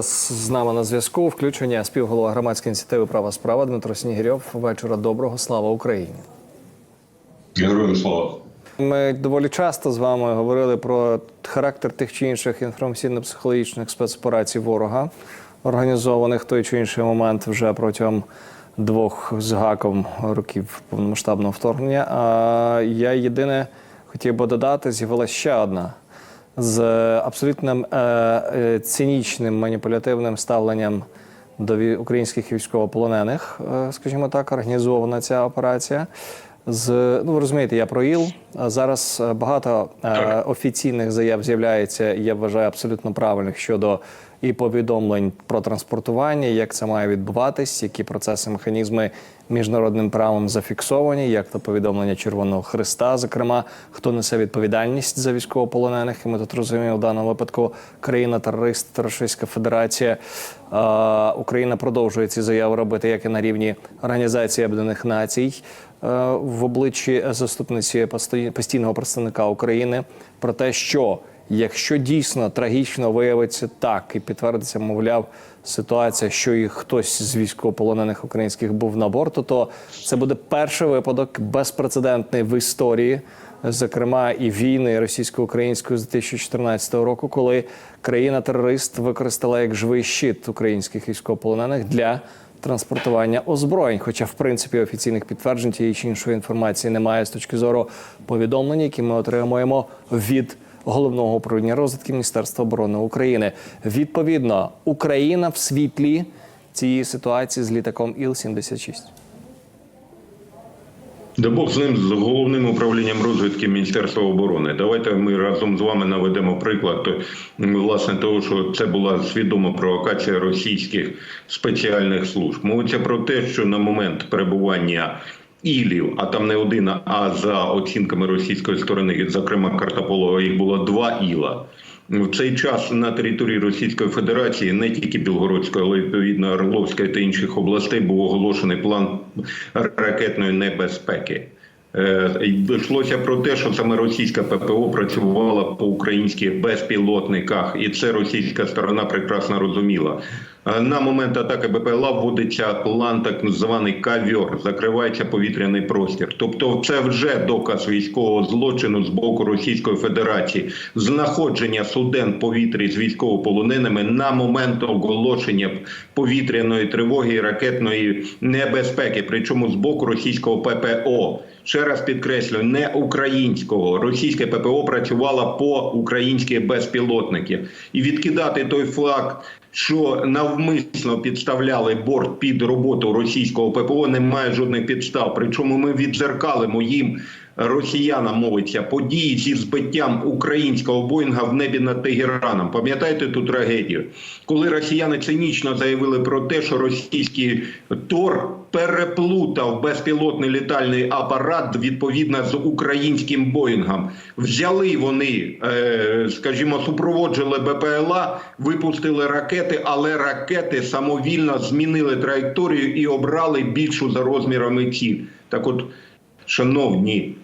З нами на зв'язку включення співголова громадської ініціативи Права справа Дмитро Снігирьов. Вечора доброго. Слава Україні. Героям слава. Ми доволі часто з вами говорили про характер тих чи інших інформаційно-психологічних спецоперацій ворога, організованих в той чи інший момент вже протягом двох з гаком років повномасштабного вторгнення. А я єдине хотів би додати, з'явилася ще одна з абсолютним е, е, цинічним маніпулятивним ставленням до українських військовополонених, е, скажімо так, організована ця операція. З ну ви розумієте, я про ІЛ. Зараз е, багато е, офіційних заяв з'являється. Я вважаю абсолютно правильних щодо і повідомлень про транспортування, як це має відбуватись, які процеси, механізми міжнародним правом зафіксовані, як то повідомлення Червоного Христа, зокрема, хто несе відповідальність за військовополонених. І ми тут розуміємо в даному випадку країна-терорист, Російська Федерація. Україна продовжує ці заяви робити як і на рівні Організації Об'єднаних Націй в обличчі заступниці постійного представника України про те, що якщо дійсно трагічно виявиться так і підтвердиться, мовляв, ситуація, що і хтось з військовополонених українських був на борту, то це буде перший випадок безпрецедентний в історії. Зокрема, і війни російсько-української з 2014 року, коли країна-терорист використала як живий щит українських військовополонених для транспортування озброєнь. Хоча, в принципі, офіційних підтверджень тієї чи іншої інформації немає з точки зору повідомлень, які ми отримуємо від головного управління розвідки Міністерства оборони України. Відповідно, Україна в світлі цієї ситуації з літаком Іл-76. Да Бог з ним з головним управлінням розвідки Міністерства оборони. Давайте ми разом з вами наведемо приклад власне того, що це була свідома провокація російських спеціальних служб. Мовиться про те, що на момент перебування. Ілів, а там не один, а за оцінками російської сторони, зокрема Картополова, їх було два іла. В цей час на території Російської Федерації не тільки Білгородської, але й відповідно Орловської та інших областей був оголошений план ракетної небезпеки. Е, Йшлося про те, що саме російська ППО працювала по українських безпілотниках, і це російська сторона прекрасно розуміла. Е, На момент атаки БПЛА вводиться план так званий кавьор, закривається повітряний простір. Тобто, це вже доказ військового злочину з боку Російської Федерації, знаходження суден повітрі з військовополоненими на момент оголошення повітряної тривоги і ракетної небезпеки, причому з боку російського ППО. Ще раз підкреслюю, не українського. Російське ППО працювало по українські безпілотники І відкидати той флаг. що навмисно підставляли борт під роботу російського ППО, немає жодних підстав. Причому ми відзеркалимо їм. Росіянам мовиться події зі збиттям українського боїнга в небі над Тегераном. Пам'ятаєте ту трагедію, коли росіяни цинічно заявили про те, що російський тор переплутав безпілотний літальний апарат відповідно з українським боїнгом. Взяли вони, е, скажімо, супроводжували БПЛА, випустили ракети, але ракети самовільно змінили траєкторію і обрали більшу за розмірами ціль. Так, от, шановні.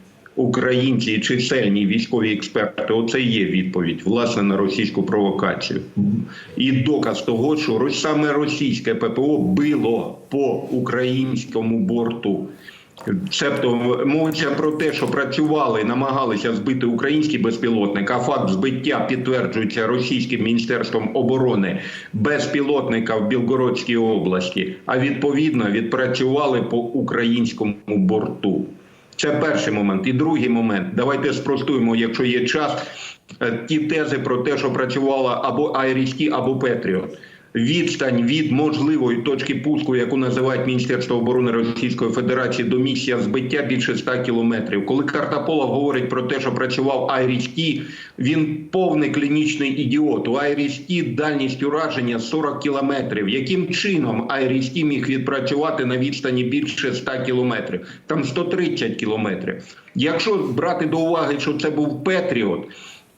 Українці і чисельні військові експерти, оце є відповідь власне на російську провокацію, і доказ того, що саме російське ППО било по українському борту. Цебто мовиться про те, що працювали, намагалися збити український безпілотник. А факт збиття підтверджується російським міністерством оборони безпілотника в Білгородській області. А відповідно відпрацювали по українському борту. Це перший момент. І другий момент. Давайте спростуємо, якщо є час, е, ті тези про те, що працювала або Айрісті, або Петріот. Відстань від можливої точки пуску, яку називають Міністерство оборони Російської Федерації, до місця збиття більше 100 кілометрів. Коли Картаполов говорить про те, що працював Айрісті, він повний клінічний ідіот. У Айрісті дальність ураження 40 кілометрів. Яким чином Айрісті міг відпрацювати на відстані більше 100 кілометрів? Там 130 кілометрів. Якщо брати до уваги, що це був Петріот.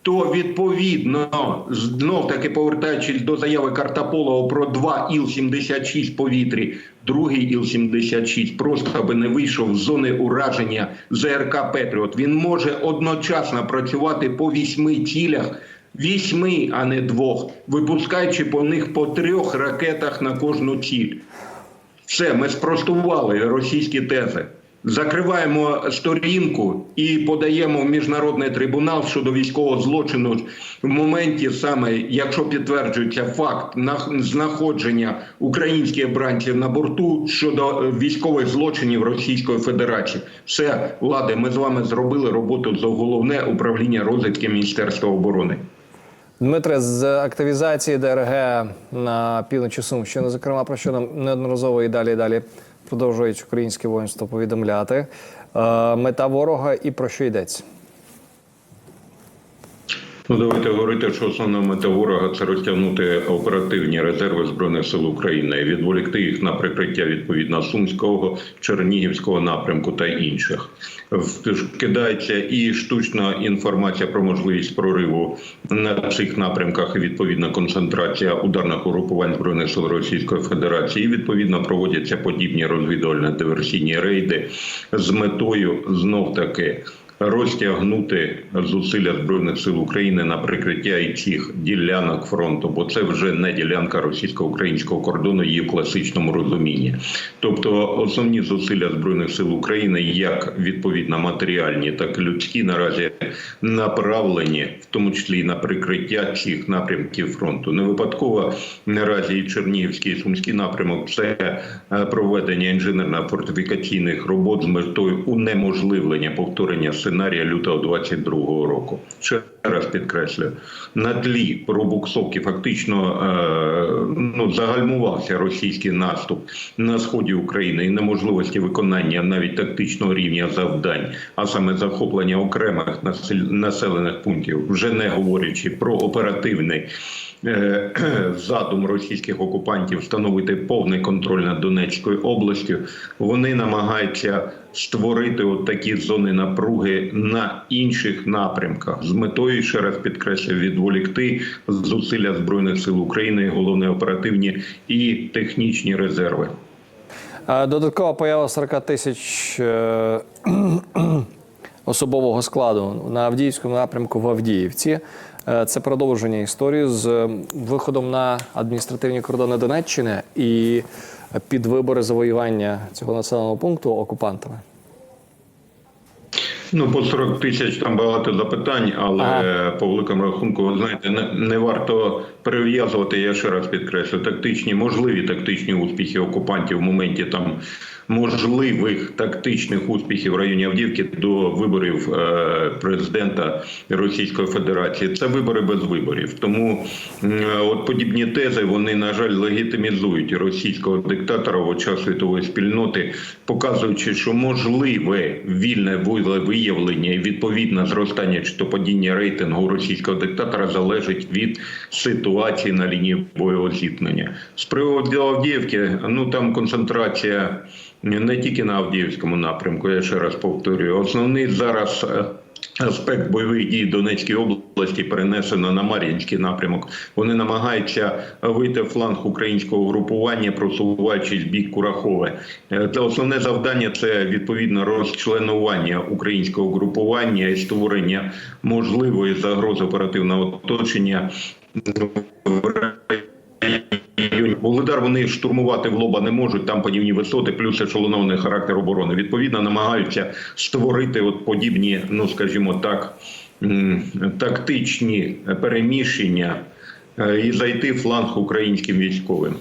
То відповідно знов таки повертаючись до заяви Картаполова про два Іл-76 в повітрі, другий Іл-76 просто би не вийшов з зони ураження ЗРК Петріот. Він може одночасно працювати по вісьми цілях Вісьми, а не двох, випускаючи по них по трьох ракетах на кожну ціль. Все, ми спростували російські тези. Закриваємо сторінку і подаємо в міжнародний трибунал щодо військового злочину в моменті, саме якщо підтверджується факт на- знаходження українських бранців на борту щодо е, військових злочинів Російської Федерації. Все, влади, ми з вами зробили роботу за головне управління розвідки Міністерства оборони. Дмитре, з активізації ДРГ на півночі Сумщини, зокрема, про що нам неодноразово і далі і далі продовжують українське воїнство повідомляти. Е, Мета ворога і про що йдеться? Ну, давайте говорити, що основна мета ворога це розтягнути оперативні резерви збройних сил України, і відволікти їх на прикриття відповідно сумського, чернігівського напрямку та інших. Кидається і штучна інформація про можливість прориву на цих напрямках. і Відповідно, концентрація ударних угрупувань збройних сил Російської Федерації. І відповідно проводяться подібні розвідувально-диверсійні рейди з метою знов таки розтягнути зусилля збройних сил України на прикриття і цих ділянок фронту, бо це вже не ділянка російсько-українського кордону, її в класичному розумінні. Тобто, основні зусилля збройних сил України, як відповідно матеріальні, так і людські, наразі направлені, в тому числі і на прикриття цих напрямків фронту. Не випадково наразі і Чернігівський і Сумський напрямок це е, проведення інженерно-фортифікаційних робот з метою унеможливлення повторення сценарія лютого 22 року. Ще раз підкреслюю, на тлі пробуксовки фактично е, ну, загальмувався російський наступ на сході України і неможливості виконання навіть тактичного рівня завдань, а саме захоплення окремих насел- населених пунктів, вже не говорячи про оперативний задум російських окупантів встановити повний контроль над Донецькою областю, вони намагаються створити от такі зони напруги на інших напрямках з метою ще раз підкреслюю, відволікти зусилля збройних сил України, головне оперативні і технічні резерви. Е, Додаткова поява 40 тисяч е, особового складу на Авдіївському напрямку в Авдіївці. Е, Це продовження історії з виходом на адміністративні кордони Донеччини і під вибори завоювання цього населеного пункту окупантами. Ну, по 40 тисяч там багато запитань, але Ага. по великому рахунку, ви знаєте, не, не варто перев'язувати, я ще раз підкреслю, тактичні, можливі тактичні успіхи окупантів в моменті там можливих тактичних успіхів в районі Авдіївки до виборів е, президента Російської Федерації. Це вибори без виборів. Тому от подібні тези вони, на жаль, легітимізують російського диктатора в очах світової спільноти, показуючи, що можливе вільне виявлення і відповідне зростання чи то падіння рейтингу російського диктатора залежить від ситуації на лінії бойового зіткнення. З приводу Авдіївки, ну там концентрація не тільки на Авдіївському напрямку. Я ще раз повторюю, основний зараз. е, Аспект бойових дій Донецької області перенесено на Мар'їнський напрямок. Вони намагаються вийти в фланг українського групування, просуваючись в бік Курахове. Е, Та основне завдання це відповідно розчленування українського групування і створення можливої загрози оперативного оточення в Вугледар вони штурмувати в лоба не можуть. Там подібні висоти, плюс ешелонований характер оборони. Відповідно, намагаються створити от подібні, ну скажімо так, тактичні переміщення е, і зайти в фланг українським військовим.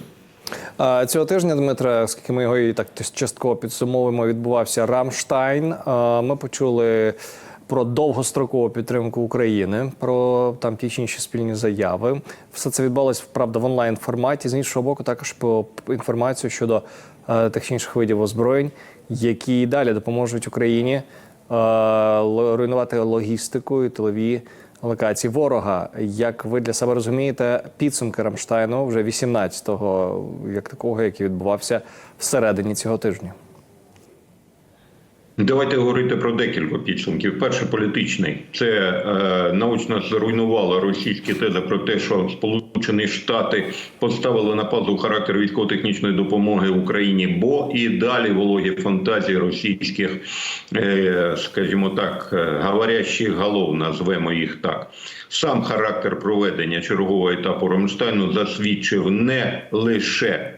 Цього тижня, Дмитре, оскільки ми його і так частково підсумовуємо, відбувався Рамштайн. Ми почули про довгострокову підтримку України, про там ті чи інші спільні заяви. Все це відбулося правда в онлайн форматі. З іншого боку, також по інформацію щодо е, тих чи інших видів озброєнь, які далі допоможуть Україні е, руйнувати логістику і тилові локації ворога. Як ви для себе розумієте, підсумки Рамштайну вже 18-го, як такого, який відбувався всередині цього тижня. Давайте говорити про декілька підсумків. Перший політичний це е, научно зруйнувало російські тези про те, що Сполучені Штати поставили на паузу характер військово-технічної допомоги Україні, бо і далі вологі фантазії російських, е, скажімо так, е, говорящих голов, назвемо їх так. Сам характер проведення чергового етапу Рамштайну засвідчив не лише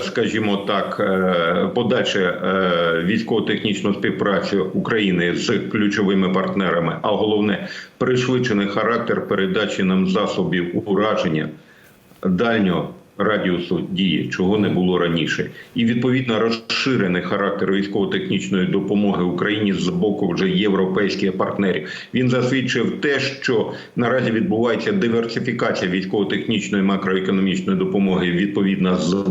скажімо так, е, подальше е, військово-технічну співпрацю України з ключовими партнерами, а головне пришвидшений характер передачі нам засобів ураження дальнього радіусу дії, чого не було раніше, і відповідно розширений характер військово-технічної допомоги Україні з боку вже європейських партнерів. Він засвідчив те, що наразі відбувається диверсифікація військово-технічної макроекономічної допомоги відповідно з.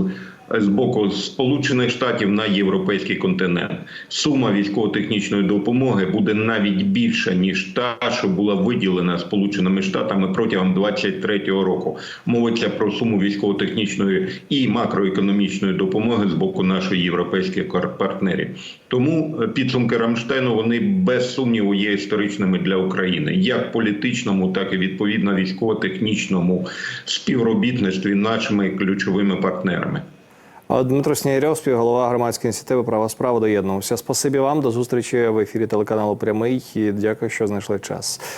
З боку Сполучених Штатів на європейський континент сума військово-технічної допомоги буде навіть більша ніж та, що була виділена Сполученими Штатами протягом 23-го року. Мовиться про суму військово-технічної і макроекономічної допомоги з боку наших європейських партнерів. Тому е, підсумки Рамштайну вони без сумніву є історичними для України, як політичному, так і відповідно військово-технічному співробітництві нашими ключовими партнерами. Дмитро Снігирьов, співголова громадської ініціативи Права справа доєднувався. Спасибі вам. До зустрічі в ефірі телеканалу Прямий. І дякую, що знайшли час.